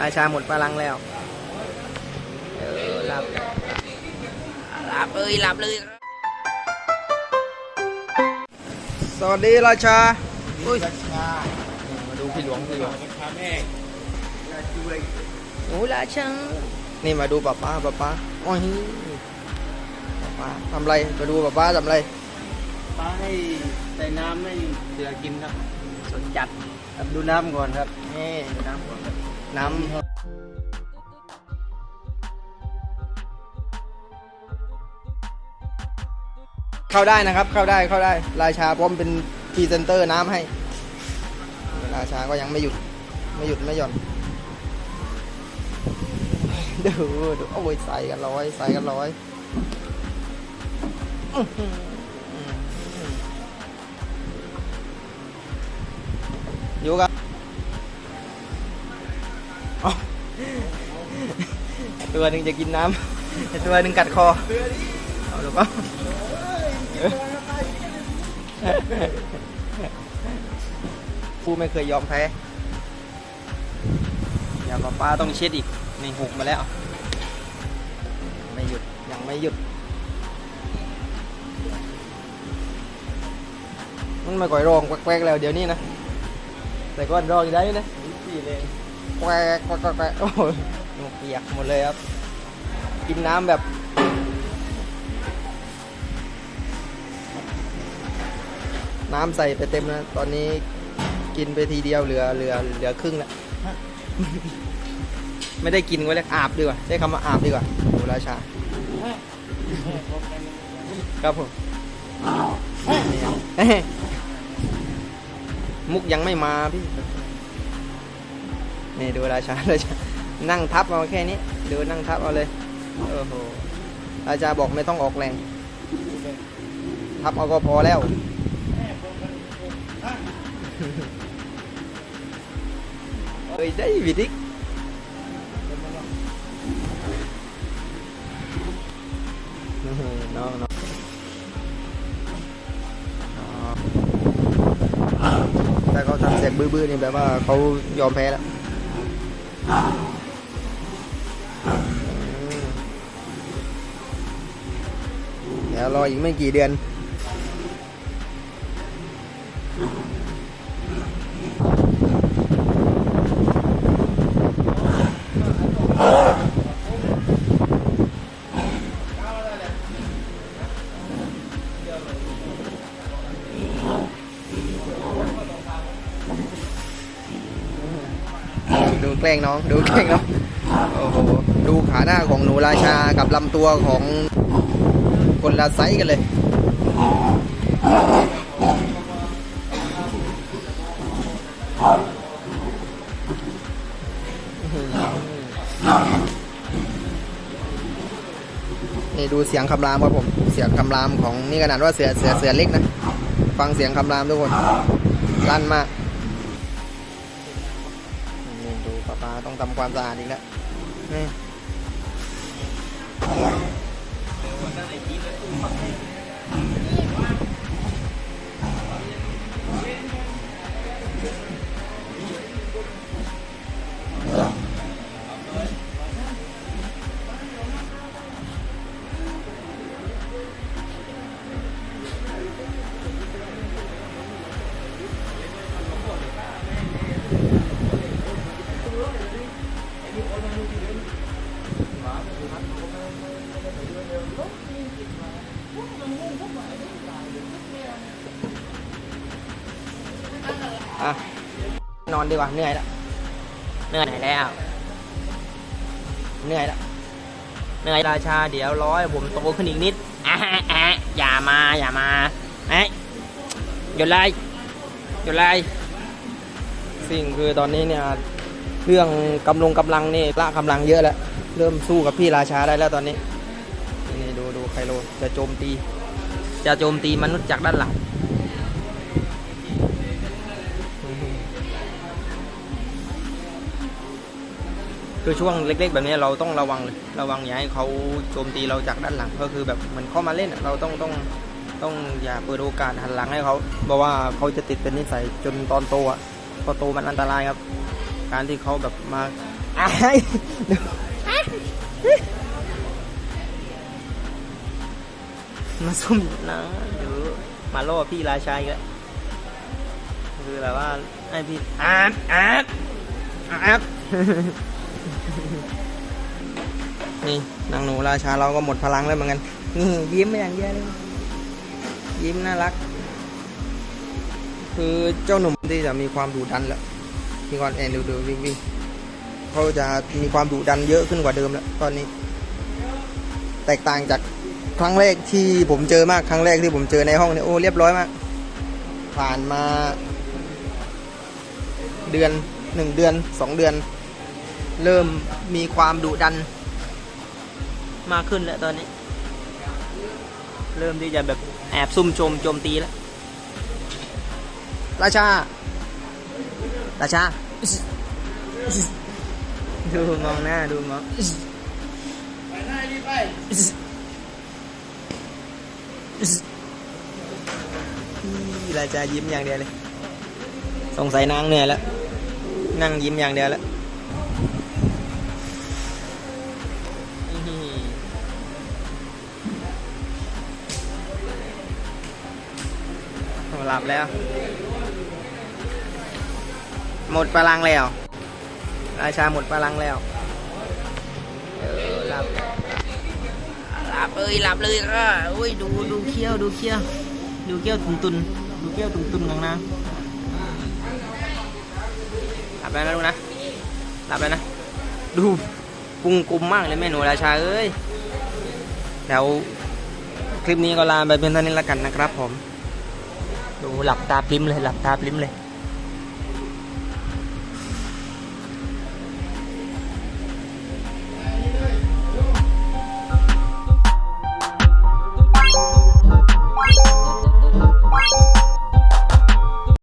ราชาหมดพลังแล้ว เออหลับหลับเลยหลับเลย สวัสดีราชาอุ้ยมาดูพี่หลวงพี่หลวงโอ้ราชานี่มาดูป้าป้าป้าป้าโอ้ยป้าป้าทำไรมาดูป้าป้าทำไรป้าให้ใส่น้ำให้เสือกินครับสนจัดครับดูน้ำก่อนครับนี่ดูน้ำก่อนครับ น้ำเข้าได้นะครับ เข้าได้เข้าได้ราชาพร้อมเป็นพรีเซนเตอร์น้ำให้ ราชาก็ยังไม่หยุด ไม่หยุดไม่หย่อนดูดูโอ้ยใส่กันร้อยใส่กันร้อยอยู่กับ ตัวหนึ่งจะกินน้ำตัวหนึ่งกัดคอเอาดูป่ะผู้ไม่เคยยอมแพ้อย่าป้าป้าต้องเช็ดอีกนี่หุกมาแล้ว ไม่หยุด ยังไม่หยุดมันม่ก่อยร้องแควกแล้วเดี๋ยวนี้นะ แต่ก็ร้องอยู่ได้นะสี่เลยแควกแควกแควกวกโอ้ยหนูเปียกหมดเลยครับ กินน้ำแบบ น้ำใส่ไปเต็มนะ ตอนนี้กินไปทีเดียวเหลือเหลือเหลือครึ่งแล้วไม่ได้กินไว้เลยอาบดีกว่าใช้คำว่าอาบดีกว่าโหราชาครับผมมุกยังไม่มาพี่นี่ดูราชาราชานั่งทับเอาแค่นี้ ดูนั่งทับเอาเลย โอ้โหราชาบอกไม่ต้องออกแรงทับเอาก็พอแล้ว เฮ้ยได้วิดิกน้องน้องแต่เขาทำเสียงบื้อๆนี่แบบว่าเขายอมแพ้แล้ว ดี๋ยวรออีกไม่กี่เดือน ดูแกล้งน้อง ดูแกล้งน้อง โอ้โห ดูขาหน้าของหนูราชากับลำตัวของ คนละไซส์กันเลย นี่ดูเสียงคำรามครับผม เสียงคำรามของนี่ขนาดว่าเสือเสือเสือเล็กนะ ฟังเสียงคำรามทุกคนลั่นมากนี่ดูป้าปาต้องทำความสะอาดอีกแล้ว อนดีกว่าเหนื่อยแล้วเหนื่อยแล้ว เหนื่อยแล้วเหนื่อยราชาเดี๋ยวร้อยผมโตขึ้นอีกนิดอะอะอย่ามาอย่ามาเอ้ยหยุดไล่หยุดไล่สิ่งคือตอนนี้เนี่ยเรื่องกำลงกำลังนี่ละกำลังเยอะแล้วเริ่มสู้กับพี่ราชาได้แล้วตอนนี้นี่ดูดูไคโลจะโจมตี จะโจมตีมนุษย์จากด้านหลัง คือช่วงเล็ก ๆ แบบนี้เราต้องระวังเลยระวังอย่าให้เขาโจมตีเราจากด้านหลังก็คือแบบเหมันเข้ามาเล่นเราต้องต้องต้องอย่าเปิดโอกาสหันหลังให้เขาเพราะว่าเขาจะติดเป็นนิสัยจนตอนโตอะพอโตมันอันตรายครับ การที่เขาแบบมาอายดูมาซุ่มนะเดี๋ยวมาล่อพี่ราชาอีกแล้วคือแบบว่าให้พี่อาบอาบอาบ นี่นางหนูราชาเราก็หมดพลังแล้วเหมือนกัน นี่ยิ้มไม่อย่างเดียวเลยยิ้มน่ารัก คือเจ้าหนุ่มที่จะมีความดุดันแล้วพี่กอนแอนดูดูวิ่งวิ่งเขาจะมีความดุดันเยอะขึ้นกว่าเดิมแล้ว ตอนนี้ แตกต่างจากครั้งแรกที่ผมเจอมากครั้งแรกที่ผมเจอในห้องเนี่ยโอ้เรียบร้อยมาก ผ่านมา เดือนหนึ่งเดือนสองเดือน เริ่มมีความดุดันมากขึ้นแล้วตอนนี้ เริ่มที่จะแบบแอบซุ่มโจมโจมตีแล้ว ราชา ราชา ดูมองหน้าดูมองไปหน้ารีบไปราชายิ้มอย่างเดียวเลย สงสัยนางเหนื่อยแล้ว นั่งยิ้มอย่างเดียวแล้ว หลับแล้ว หมดพลังแล้ว ราชาหมดพลังแล้วเออหลับหลับเลยหลับเลยก็อุ้ยดูดูเขี้ยวดูเขี้ยวดูเขี้ยวตุนตุนดูเขี้ยวตุนตุนของนางหลับแล้วนะลูกนะหลับแล้วนะ ดูปุงกุมมากเลยแม่หนูราชาเอ้ยเดี๋ยวคลิปนี้ก็ลาไปเพียงเท่านี้แล้วกันนะครับผม ดูหลับตาปลิ้มเลยหลับตาปลิ้มเลย